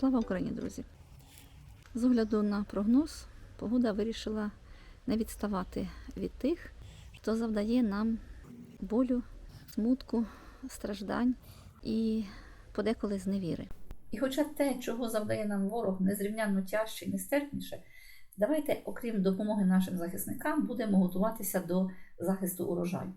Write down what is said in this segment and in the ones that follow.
Слава Україні, друзі! З огляду на прогноз, погода вирішила не відставати від тих, хто завдає нам болю, смутку, страждань і подеколи зневіри. І хоча те, чого завдає нам ворог, незрівнянно тяжче і нестерпніше, давайте, окрім допомоги нашим захисникам, будемо готуватися до захисту урожаю.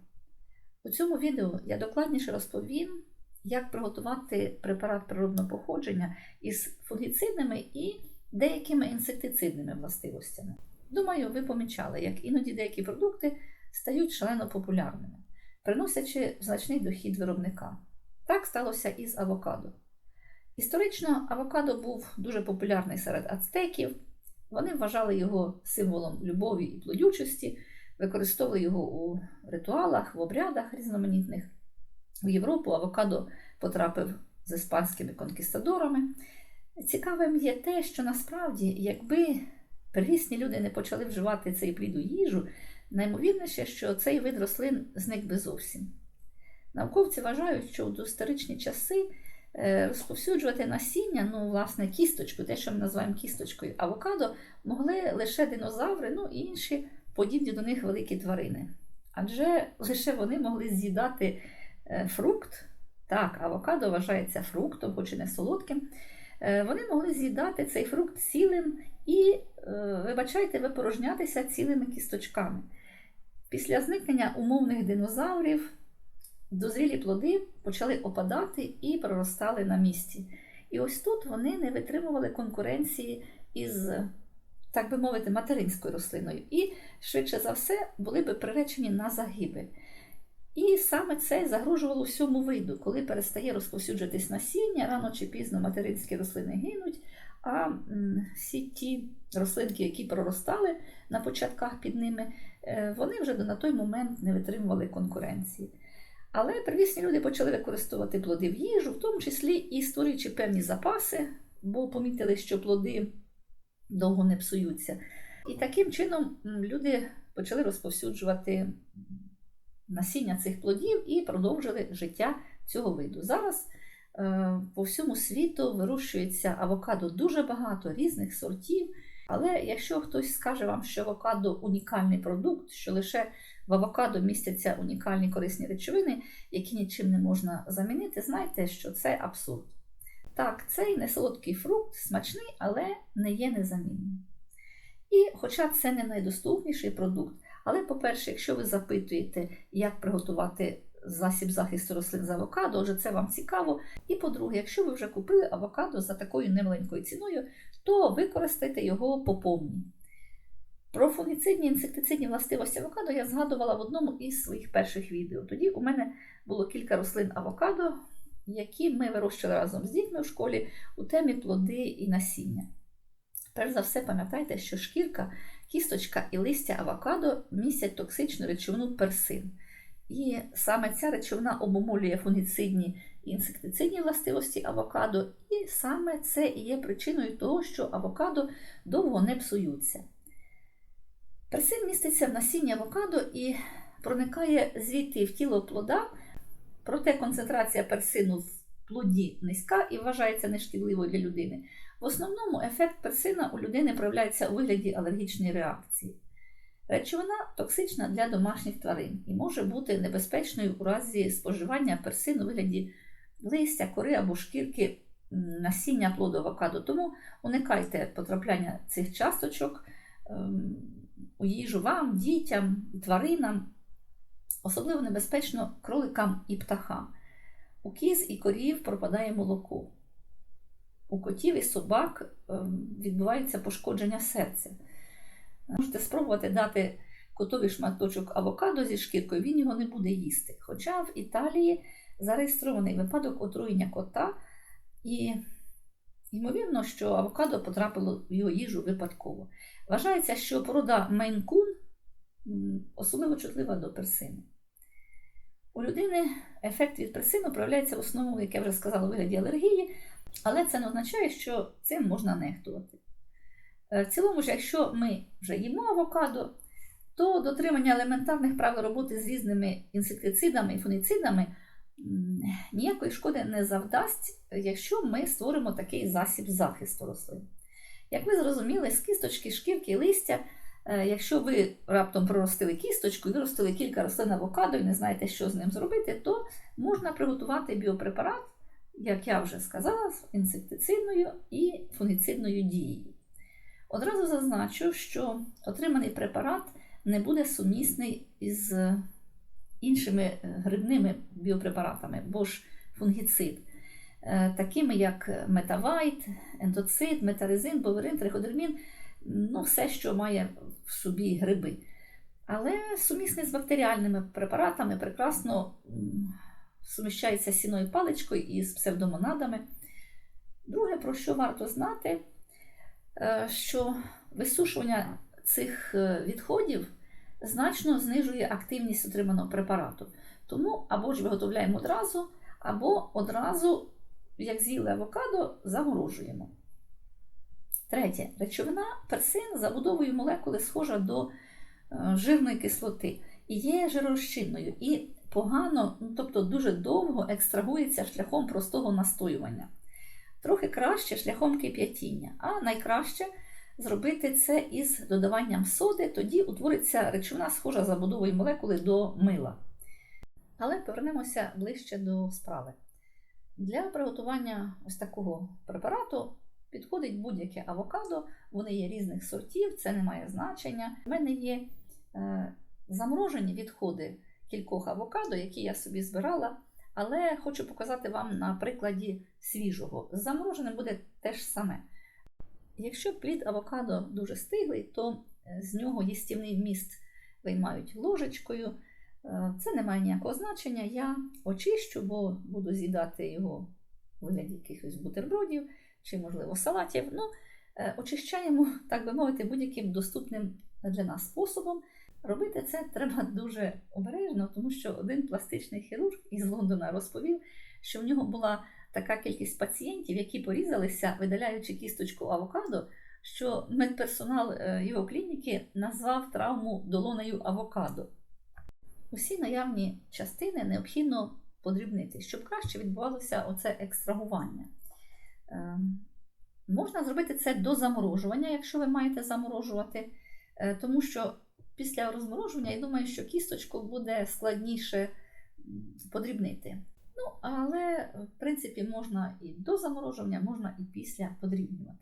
У цьому відео я докладніше розповім, як приготувати препарат природного походження із фунгіцидними і деякими інсектицидними властивостями. Думаю, ви помічали, як іноді деякі продукти стають шалено популярними, приносячи значний дохід виробника. Так сталося і з авокадо. Історично авокадо був дуже популярний серед ацтеків. Вони вважали його символом любові і плодючості, використовували його у ритуалах, в обрядах різноманітних. В Європу авокадо потрапив з іспанськими конкістадорами. Цікавим є те, що насправді, якби первісні люди не почали вживати цей плід у їжу, наймовірніше, що цей вид рослин зник би зовсім. Науковці вважають, що у доісторичні часи е, розповсюджувати насіння, ну, власне, кісточку, те, що ми називаємо кісточкою авокадо, могли лише динозаври, ну і інші подібні до них великі тварини. Адже лише вони могли з'їдати фрукт. Так, авокадо вважається фруктом, хоч і не солодким. Е, Вони могли з'їдати цей фрукт цілим і, е, вибачайте, випорожнятися цілими кісточками. Після зникнення умовних динозаврів дозрілі плоди почали опадати і проростали на місці. І ось тут вони не витримували конкуренції із, так би мовити, материнською рослиною. І, швидше за все, були би приречені на загибель. І саме це загрожувало всьому виду, коли перестає розповсюджуватись насіння, рано чи пізно материнські рослини гинуть, а всі ті рослинки, які проростали на початках під ними, е, вони вже на той момент не витримували конкуренції. Але первісні люди почали використовувати плоди в їжу, в тому числі і створюючи певні запаси, бо помітили, що плоди довго не псуються. І таким чином люди почали розповсюджувати насіння цих плодів і продовжили життя цього виду. Зараз е, по всьому світу вирощується авокадо дуже багато різних сортів. Але якщо хтось скаже вам, що авокадо унікальний продукт, що лише в авокадо містяться унікальні корисні речовини, які нічим не можна замінити, знайте, що це абсурд. Так, цей несолодкий фрукт смачний, але не є незамінним. І хоча це не найдоступніший продукт, але, по-перше, якщо ви запитуєте, як приготувати засіб захисту рослин з авокадо, отже, це вам цікаво. І по-друге, якщо ви вже купили авокадо за такою немаленькою ціною, то використайте його по повній. Про фунгіцидні інсектицидні властивості авокадо я згадувала в одному із своїх перших відео. Тоді у мене було кілька рослин авокадо, які ми вирощували разом з дітьми в школі у темі плоди і насіння. Перш за все, пам'ятайте, що шкірка, кісточка і листя авокадо містять токсичну речовину персин. І саме ця речовина обумолює фунгіцидні і інсектицидні властивості авокадо, і саме це і є причиною того, що авокадо довго не псуються. Персин міститься в насінні авокадо і проникає звідти в тіло плода, проте концентрація персину в плоді низька і вважається нешкідливою для людини. В основному ефект персина у людини проявляється у вигляді алергічної реакції. Речовина токсична для домашніх тварин і може бути небезпечною у разі споживання персин у вигляді листя, кори або шкірки насіння плоду авокадо. Тому уникайте потрапляння цих часточок ем, у їжу вам, дітям, тваринам. Особливо небезпечно кроликам і птахам. У кіз і корів пропадає молоко. У котів і собак ем, відбувається пошкодження серця. Можете спробувати дати котові шматочок авокадо зі шкіркою, він його не буде їсти. Хоча в Італії зареєстрований випадок отруєння кота, і ймовірно, що авокадо потрапило в його їжу випадково. Вважається, що порода Мейн-кун особливо чутлива до персини. У людини ефект від персину проявляється в основному, як я вже сказала, у вигляді алергії, але це не означає, що цим можна нехтувати. Е, В цілому ж, якщо ми вже їмо авокадо, то дотримання елементарних правил роботи з різними інсектицидами і фунгіцидами м, ніякої шкоди не завдасть, якщо ми створимо такий засіб захисту рослин. Як ви зрозуміли, з кісточки, шкірки листя, якщо ви раптом проростили кісточку виростили кілька рослин авокадо і не знаєте, що з ним зробити, то можна приготувати біопрепарат, як я вже сказала, з інсектицидною і фунгіцидною дією. Одразу зазначу, що отриманий препарат не буде сумісний із іншими е, грибними біопрепаратами, бо ж фунгіцид, е, такими як метавайт, ентоцид, метаризин, боверин, триходермін, ну все, що має в собі гриби. Але сумісний з бактеріальними препаратами прекрасно суміщається з сіною паличкою і з псевдомонадами. Друге, про що варто знати, е, що висушування цих е, відходів значно знижує активність отриманого препарату. Тому або ж виготовляємо одразу, або одразу, як з'їли авокадо, заморожуємо. Третє. Речовина персин забудовою молекули схожа до е, жирної кислоти і є жиророзчинною, і погано, ну, тобто дуже довго екстрагується шляхом простого настоювання. Трохи краще шляхом кип'ятіння, а найкраще зробити це із додаванням соди, тоді утвориться речовина, схожа за будовою молекули до мила. Але повернемося ближче до справи. Для приготування ось такого препарату підходить будь-яке авокадо, вони є різних сортів, це не має значення. У мене є е, заморожені відходи кількох авокадо, які я собі збирала. Але хочу показати вам на прикладі свіжого. З замороженим буде те ж саме. Якщо плід авокадо дуже стиглий, то е, з нього їстівний вміст виймають ложечкою. Е, Це не має ніякого значення. Я очищу, бо буду з'їдати його у вигляді якихось бутербродів чи, можливо, салатів. Ну, е, очищаємо, так би мовити, будь-яким доступним для нас способом. Робити це треба дуже обережно, тому що один пластичний хірург із Лондона розповів, що в нього була така кількість пацієнтів, які порізалися, видаляючи кісточку авокадо, що медперсонал е, його клініки назвав травму долонею авокадо. Усі наявні частини необхідно подрібнити, щоб краще відбувалося оце екстрагування. Е, Можна зробити це до заморожування, якщо ви маєте заморожувати, е, тому що після розморожування я думаю, що кісточку буде складніше подрібнити. Ну, але, в принципі, можна і до заморожування, можна і після подрібнювати.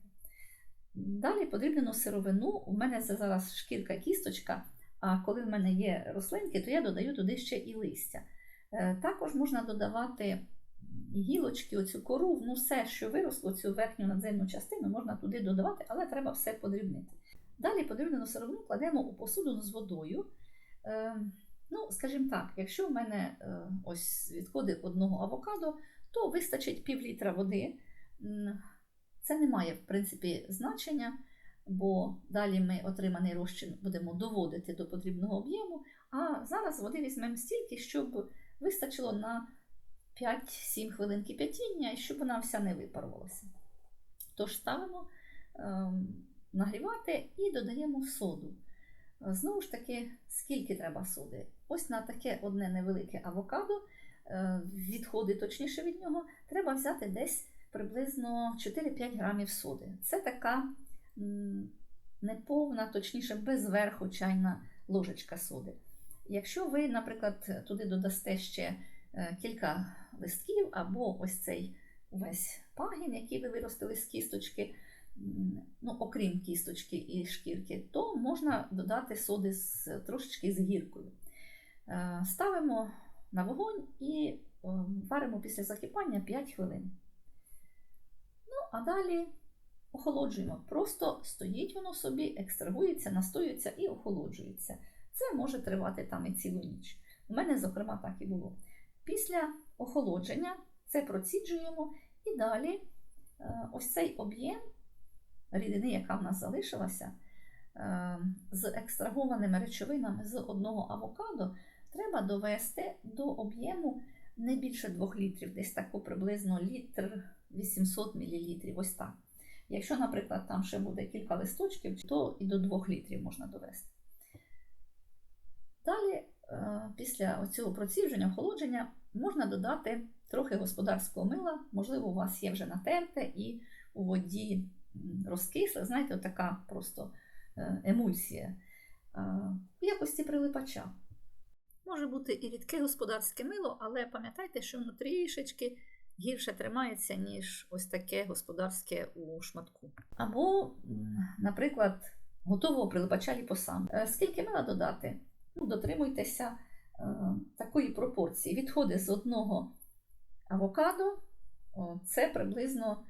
Далі подрібнену сировину. У мене це зараз шкірка кісточка, а коли в мене є рослинки, то я додаю туди ще і листя. Е, Також можна додавати гілочки, оцю кору, ну все, що виросло, цю верхню надземну частину, можна туди додавати, але треба все подрібнити. Далі подрібнену сировину кладемо у посуду з водою. Е, Ну, скажімо так, якщо в мене е, ось відходи одного авокадо, то вистачить пів літра води. Це не має, в принципі, значення, бо далі ми отриманий розчин будемо доводити до потрібного об'єму. А зараз води візьмемо стільки, щоб вистачило на 5-7 хвилин кип'ятіння і щоб вона вся не випарувалася. Тож ставимо ем, нагрівати і додаємо соду. Е, Знову ж таки, скільки треба соди? Ось на таке одне невелике авокадо, е, відходи точніше від нього, треба взяти десь приблизно 4-5 грамів соди. Це така неповна, точніше, без верху чайна ложечка соди. Якщо ви, наприклад, туди додасте ще е, кілька листків або ось цей увесь пагін, який ви виростили з кісточки, ну, окрім кісточки і шкірки, то можна додати соди з, трошечки з гіркою. Е, Ставимо на вогонь і е, варимо після закипання 5 хвилин. Ну, а далі охолоджуємо. Просто стоїть воно собі, екстрагується, настоюється і охолоджується. Це може тривати там і цілу ніч. У мене, зокрема, так і було. Після охолодження це проціджуємо і далі е, ось цей об'єм рідини, яка в нас залишилася, е, з екстрагованими речовинами з одного авокадо, треба довести до об'єму не більше 2 літрів, десь тако приблизно літр 800 мл. Ось так. Якщо, наприклад, там ще буде кілька листочків, то і до 2 літрів можна довести. Далі після цього процідження, охолодження можна додати трохи господарського мила. Можливо, у вас є вже натерте і у воді м, розкисле. Знаєте, така просто е, емульсія е, в якості прилипача. Може бути і рідке господарське мило, але пам'ятайте, що воно трішечки гірше тримається, ніж ось таке господарське у шматку. Або, наприклад, готового прилипача ліпосам. Е, Скільки мила додати? Ну, дотримуйтеся е, такої пропорції. Відходи з одного авокадо о, це приблизно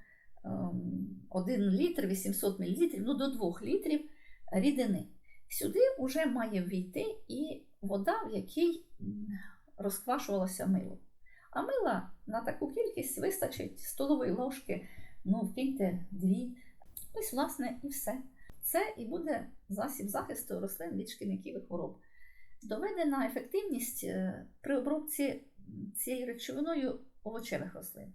ем, 1 літр 800 мл, ну до 2 літрів рідини. Сюди вже має ввійти і вода, в якій розквашувалося мило. А мила на таку кількість вистачить столової ложки, ну, вкиньте дві. Ось, власне, і все. Це і буде засіб захисту рослин від шкідників і хвороб. Доведена ефективність е, при обробці цією речовиною овочевих рослин.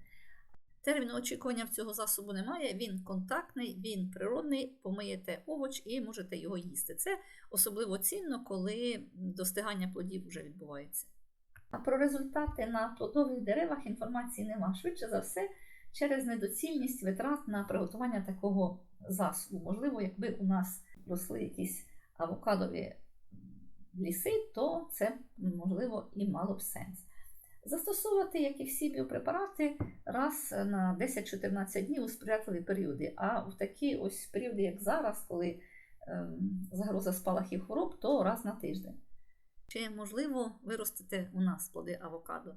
Терміну очікування в цього засобу немає, він контактний, він природний, помиєте овоч і можете його їсти. Це особливо цінно, коли достигання плодів вже відбувається. А про результати на плодових деревах інформації нема. Швидше за все, через недоцільність витрат на приготування такого засобу. Можливо, якби у нас росли якісь авокадові ліси, то це можливо і мало б сенс. Застосовувати, як і всі біопрепарати, раз на 10-14 днів у сприятливі періоди. А в такі ось періоди, як зараз, коли ем, загроза спалахів хвороб, то раз на тиждень. Чи можливо виростити у нас плоди авокадо?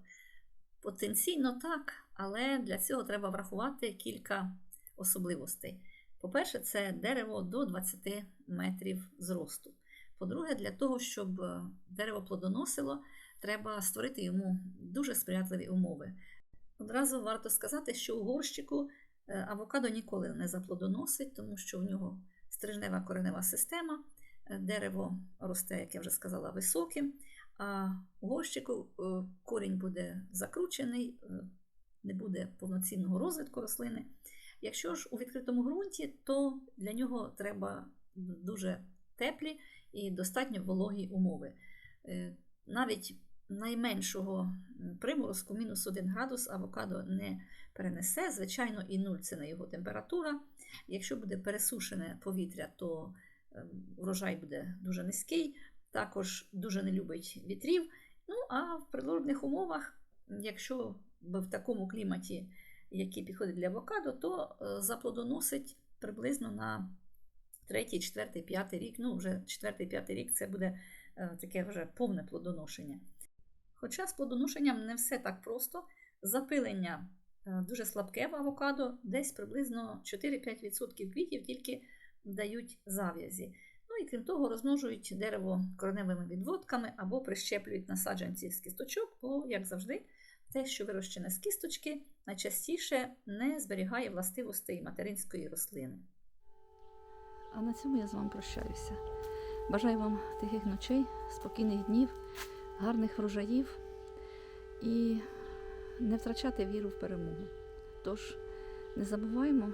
Потенційно так, але для цього треба врахувати кілька особливостей. По-перше, це дерево до 20 метрів зросту. По-друге, для того, щоб е, дерево плодоносило, треба створити йому дуже сприятливі умови. Одразу варто сказати, що у горщику е, авокадо ніколи не заплодоносить, тому що в нього стрижнева коренева система, е, дерево росте, як я вже сказала, високим, а у горщику корінь буде закручений, не буде повноцінного розвитку рослини. Якщо ж у відкритому ґрунті, то для нього треба дуже теплі і достатньо вологі умови. Е, Навіть найменшого приморозку, мінус 1 градус, авокадо не перенесе. Звичайно, і 0 це не його температура. Якщо буде пересушене повітря, то е, урожай буде дуже низький, також дуже не любить вітрів. Ну, а в природних умовах, якщо в такому кліматі, який підходить для авокадо, то е, заплодоносить приблизно на третій, четвертий, п'ятий рік. Ну, вже четвертий, п'ятий рік це буде е, таке вже повне плодоношення. Хоча з плодоношенням не все так просто. Запилення е, дуже слабке в авокадо, десь приблизно 4-5% квітів тільки дають зав'язі. Ну і крім того, розмножують дерево кореневими відводками або прищеплюють насадженці з кісточок, бо, як завжди, те, що вирощене з кісточки, найчастіше не зберігає властивостей материнської рослини. А на цьому я з вами прощаюся. Бажаю вам тихих ночей, спокійних днів, гарних врожаїв і не втрачати віру в перемогу. Тож не забуваємо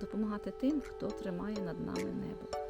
допомагати тим, хто тримає над нами небо.